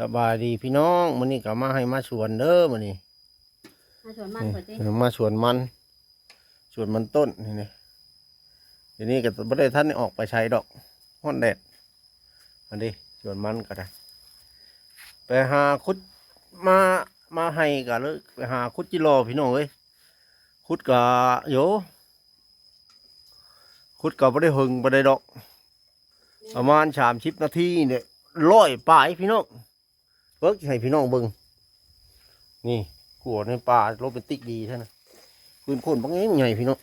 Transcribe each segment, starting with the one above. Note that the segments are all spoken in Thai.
สบายดีพี่น้องมื้อนี้ก็มาให้มาสวนเด้อมื้อนี้มาสวนมันพอดีเออมาสวนมันสวนมันต้นนี่นี่ทีนี้ก็บ่ได้ท่านได้ออกไปใช้ดอกฮ้อนแดดมาดิสวนมันก็ได้ไปหาคุดมามาให้ก็เลยไปหาคุดจิโรอพี่น้องเอ้ยคุดก็โยคุดก็บ่ได้หึงบ่ได้ดอก ประมาณ30นาทีเนี่ยร้อยปลายพี่น้องิกให้พี่น้องเบิงนี่กลัวในป่าโรแมนติกดีท่านะพื้นคนบางเองใหญ่พี่น้อง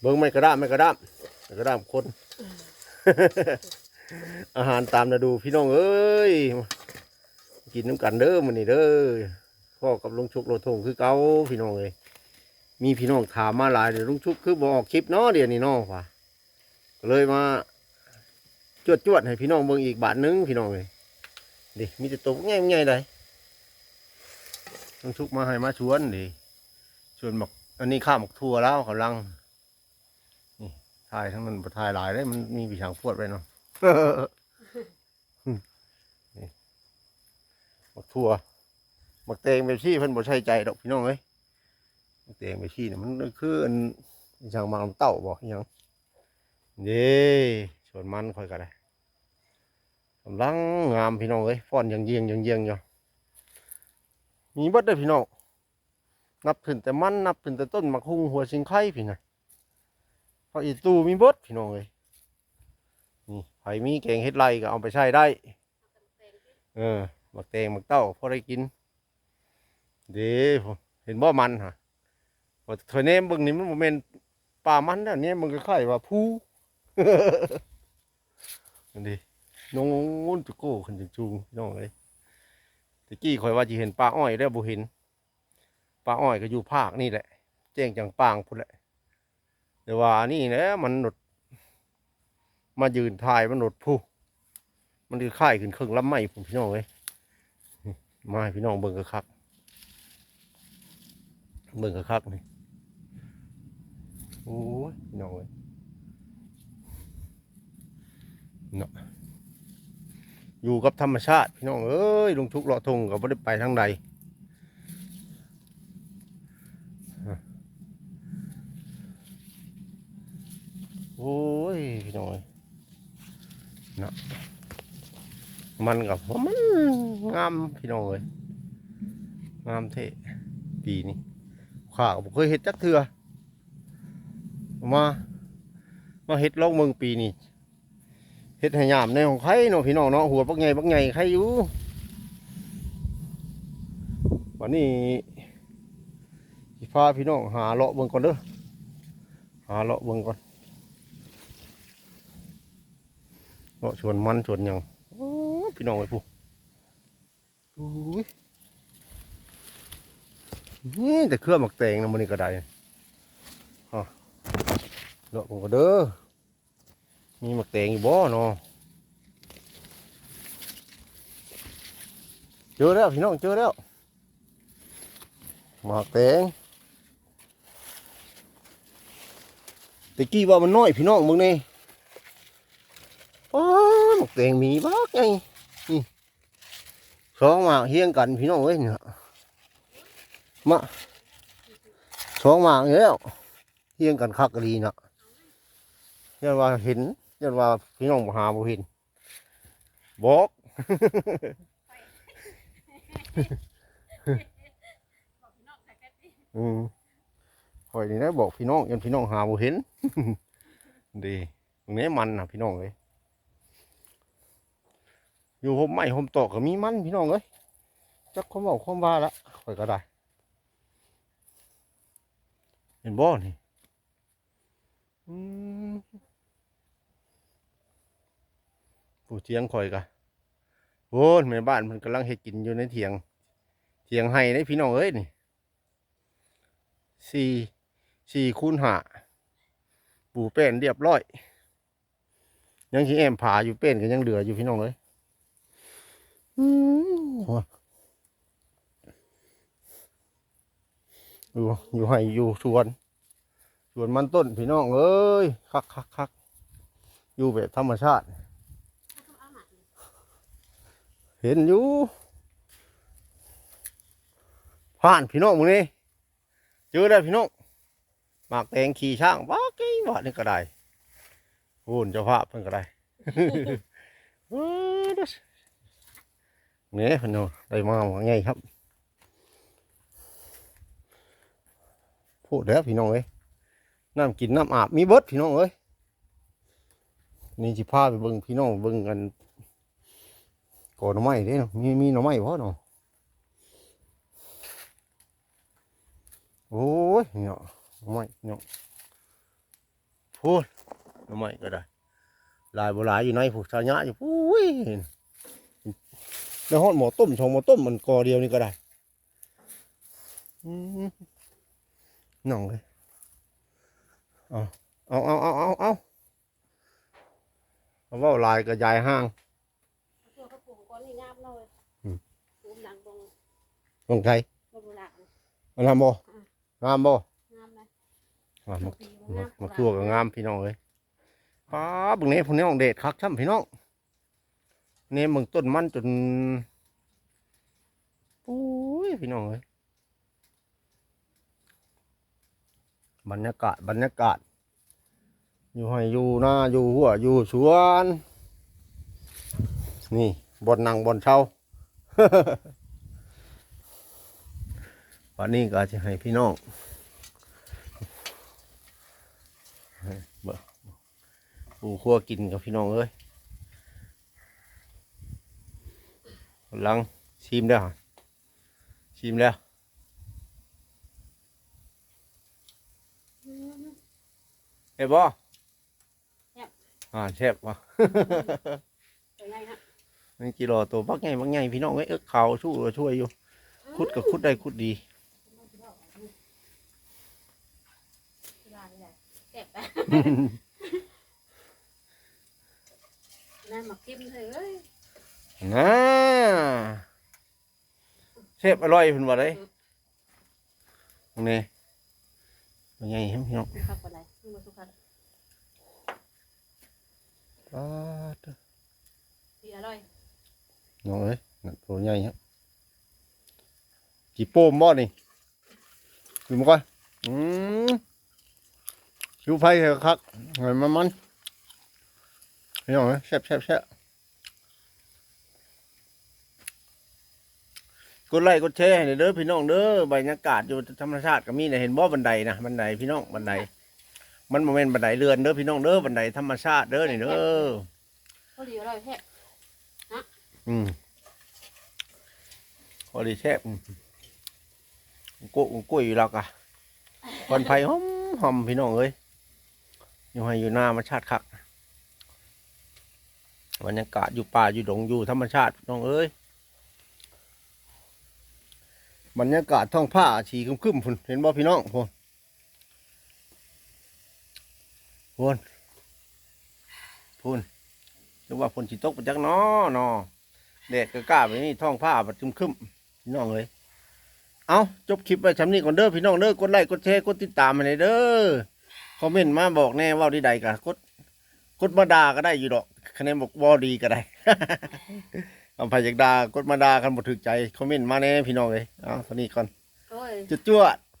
เบิ่งไม่กระด้ามไม่กระด้ามไม่กระด้ามคน อาหารตามฤดูพี่น้องเอ้ยกินน้ำกันเด้อมันนี่เด้อพ่อกับลุงชุกโลทงคือเก่าพี่น้องเอ้ยมีพี่น้องถามมาหลายเดี๋ยวลุงชุกคือบอกคลิปเนาะเดี๋ยวนี้เนาะว่ะเลยมาจวดจวดๆให้พี่น้องเบิ่งอีกบาทหนึงพี่น้องเลย ดิมีแต่ตัวง่ายง่ายเลยต้องชุกมาให้มาชวนดิชวนบอกอันนี้ข้ามบอกทัวแล้วกำลังนี่ถ่ายทั้งมันบ่ถ่ายหลายเลยมันมีปีชางพวดไปเนาะนี่บักทัวบักเตงไปชี่เพิ่นบ่ใช่ใจดอกพี่น้องเอ้ยบักเตงไปชี่เนี่ยมันคืออันปีชางมังเต่าบอกยังเด้สวนมันค่อยก็ได้ กำลังงามพี่น้องเอ้ยฟ้อนอยังเยียงอยังเยียงอยู่มีเบิดเลยพี่น้องนับถึงแต่มันนับถึงแต่ต้นมะคุงหัวชิงไข่พี่น่ะพราะอีตู้มีเบิดพี่น้องเอ้ยนี่ไผมีแกงเฮ็ดไรก็เอาไปใช้ได้ เออหมักแตงหมักเต้าพอได้กิน เด้ผมเห็นบ่มันฮะพอเธอเนมเบิ่งนี่มันโมเมนป่ามันแล้วเนี่ยมันก็คล้ายว่าผู้นั่ น้องงุ้นตุโก้ขึ้นจังจูงพี่น้องเลยตะกี้คอยว่าจะเห็นปลาอ้อยแล้วบ่เห็นปลาอ้อยก็อยู่ภาคนี่แหละ แจ้งจังปางพุ่นแหละแต่ว่านี่แหละมันหนด มายืนถ่ายมันหนดผู้มันคือค่ายขึ้นเครื่องลำไม้ผมพี่น้องเลยมาพี่น้องเบิ่งกระคักเบิ่งกระคักนี่โอ้ยพี่น้องเลยเนาะ อยู่กับธรรมชาติ พี่น้องเอ้ยลุงทุกเลาะทงก็ไม่ได้ไปทางใดโอ้ยพี่น้องเอ้ยนะมันกับมันงามพี่น้องเอ้ยงามเท่ปีนี้ข้าก็เคยเห็ดจักเทือมา มาเห็ดลองเมืองปีนี้ เฮ็ดให้ยามในของใครเนาะพี่น้องเนาะหัวปักใหญ่ปักใหญ่ใครอยู่วันนี้พาพี่น้องหาเลาะเบิ่งก่อนเด้อหาเลาะเบิ่งก่อนเลาะชวนมันชวนยังพี่น้องไอ้ผู้โอ้ยนี่แต่เครื่องหมักแตงนะมันนี่ก็ได้ฮะเลาะเบิ่งก่อนเด้อ มีหมักแตงอยู่บ่เนาะเจอแล้วพี่น้องเจอแล้วหมักแตงตะกี้ว่ามันน้อยพี่น้องมึงนี่โอ้หมักแตงมีบ้าไงนี่สองหมากเฮียงกันพี่น้องเอ้ยเนี่ยมาสองหมากแล้วเฮียงกันคักกะดีเนาะยันว่าเห็น ยันว่าพี่น้องหาบ่เห็นบอกอืมคอยนี่นะบอกพี่น้องยันพี่น้องหาบ่เห็นดีตรงนี้มันนะพี่น้องเลยอยู่ห่มไม้ห่มตอกก็มีมันพี่น้องเลยจักความบอกความว่าละคอยก็ได้ เห็นบ่อนี่อืม ผู้เถียงข่อยกะโอ้ยแม่บ้านมันกำลังเฮ็ดกินอยู่ในเถียง เถียงให้ในพี่น้องเอ้ยนี่สี่สี่คูณห้าปูเป็นเรียบร้อย ยังที่แอมผาอยู่เป็นก็ยังเหลืออยู่พี่น้องเลยอืมโอ้ยอยู่อยู่ให้อยู่สวนสวนมันต้นพี่น้องเอ้ยคักคักคักอยู่แบบธรรมชาติ เห็นอยู่ผ่านพี่น้องมึงนี่เจอได้พี่น้องหมากแตงขี่ช่างว้ากิ้งว่านี่ก็ได้โอ้นเจ้าภาพเพิ่นก็ได้เอ้อเด้อเนี่ยพี่น้องได้มาว่าไงครับพูดแล้วพี่น้องเอ้ยน้ำกินน้ำอาบมีเบิดพี่น้องเอ้ยนี่สิพาไปเบิ่งพี่น้องเบิ่งกัน ก่อนหน่อไม้เด้เนาะมีมีหน่อไม้พอเนาะโอ้ยเนาะหน่อไม้เนาะพูดหน่อไม้ก็ได้ลายบ่หลายอยู่ในผู้ชายะอยู่ปุ้ยแล้วฮอดหมอต้มชงหมอต้มมันกอเดียวนี่ก็ได้น่องเลยเอาเอาเอาเอาเอาเอาเอาเว่าลายกระยายห้าง ตัวกระปุกก้อนนี่งามเลย อืม ปูมหนังตรง ตรงไทยบนหลังอันนั้นบ่งามบ่งามเลยอะมักปีมักมักทั่วก็งามพี่น้องเอ้ยป้าบบึงนี้พวกนี้ของเด็ดคักช่ำพี่น้องเนี่ยมึงต้นมันจนโอ้ยพี่น้องเอ้ยบรรยากาศบรรยากาศ อยู่ให้อยู่หน้าอยู่หัวอยู่สวน นี่บนนั่งบนเช่า วันนี้ก็จะให้พี่น้องเบ่ปูคั่วกินกับพี่น้องเอ้ยกำลังชิมแล้วฮะชิมแล้วเอ้บ่อ่าแซ่บว่ะเป็นไงฮะนี่กิโลตัวบักใหญ่บักใหญ่พี่น้องเอ้ยเอิกเขาช่วยช่วยอยู่คุดกับคุดได้คุดดี ลายเลยเก็ บไปนั่นหมักจิ้มเลยเอ้ยนะแซ่บอร่อยเพิ่นว่าได้ตรงนี้บักใหญ่ครับพี่น้องมันขับอะไรมันมาสุขัดปาดดีอร่อยน้องเอ้ยนั่นตัวใหญ่ครับกี่โป้มบ่นี่ดูมาก่อนอืม ชิวไฟเหรอครับหอยมันมันพี่น้องเอ้ยแซ่บแซ่บแซ่บกดไลค์กดแชร์ให้หน่อยเด้อพี่น้องเด้อบรรยากาศอยู่ธรรมชาติก็มีนะเห็นบ่บันไดนะบันไดพี่น้องบันได มันโมเมนบันไดเรือนเด้อพี่น้องเด้อบันไดธรรมชาติเด้อนี่เด้อก็ดีอร่อยแท้อืมพอดีแซ่บอืมกุ้งกุ้ยอยู่แล้วกะคนไผ่หอมหอมพี่น้องเอ้ย อยู่ให้อยู่หน้าธรรมชาติคักบรรยากาศอยู่ป่าอยู่ดงอยู่ธรรมชาติพี่น้องเอ้ยบรรยากาศท้องผ้าสีครึมๆพุ่นเห็นบ่พี่น้องพุ่นพุ่นพุ่นหรือว่าพุ่นสิตกไปจักน้อหนอแดดก็กล้าไปนี่ท้องผ้าบัดคึมคึมๆพี่น้องเอ้ยเอาจบคลิปไปชำนี้ก่อนเด้อพี่น้องเด้อกดไลค์กดแชร์กดติดตามมาเลยเด้อ คอมเมนต์มาบอกแน่เว่าดีใดกะกดกดมาด่าก็ได้อยู่ดอกคะแนนบอกวอดีก็ได้ เอาไปจากด่ากดมาด่ากันบ่ถึกใจคอมเมนต์มาแน่พี่น้องเอ้ยเอาเท่านี้ก่อนโอ้ยจุดจวดๆ